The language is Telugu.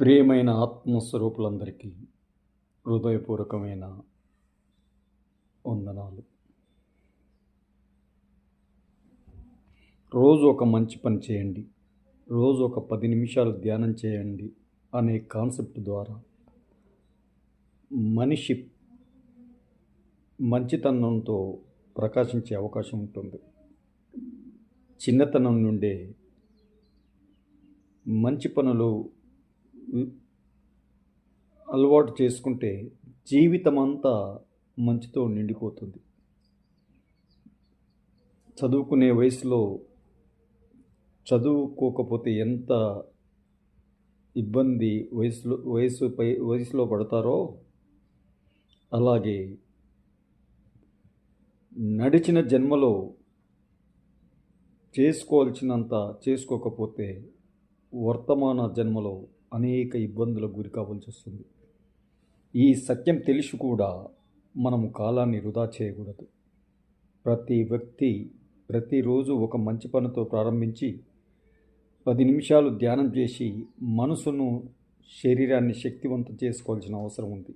ప్రియమైన ఆత్మస్వరూపులందరికీ హృదయపూర్వకమైన వందనాలు. రోజు ఒక మంచి పని చేయండి. రోజు ఒక పది నిమిషాలు ధ్యానం చేయండి అనే కాన్సెప్ట్ ద్వారా మనిషి మంచితనంతో ప్రకాశించే అవకాశం ఉంటుంది. చిన్నతనం నుండే మంచి పనులు అలవాటు చేసుకుంటే జీవితం అంతా మంచితో నిండిపోతుంది. చదువుకునే వయసులో చదువుకోకపోతే ఎంత ఇబ్బంది వయసులో వయసుపై వయసులో పడతారో అలాగే నడిచిన జన్మలో చేసుకోవాల్సినంత చేసుకోకపోతే వర్తమాన జన్మలో అనేక ఇబ్బందులకు గురి కావాల్సి వస్తుంది. ఈ సత్యం తెలిసి కూడా మనం కాలాన్ని వృధా చేయకూడదు. ప్రతి వ్యక్తి ప్రతిరోజు ఒక మంచి పనితో ప్రారంభించి పది నిమిషాలు ధ్యానం చేసి మనసును శరీరాన్ని శక్తివంతం చేసుకోవాల్సిన అవసరం ఉంది.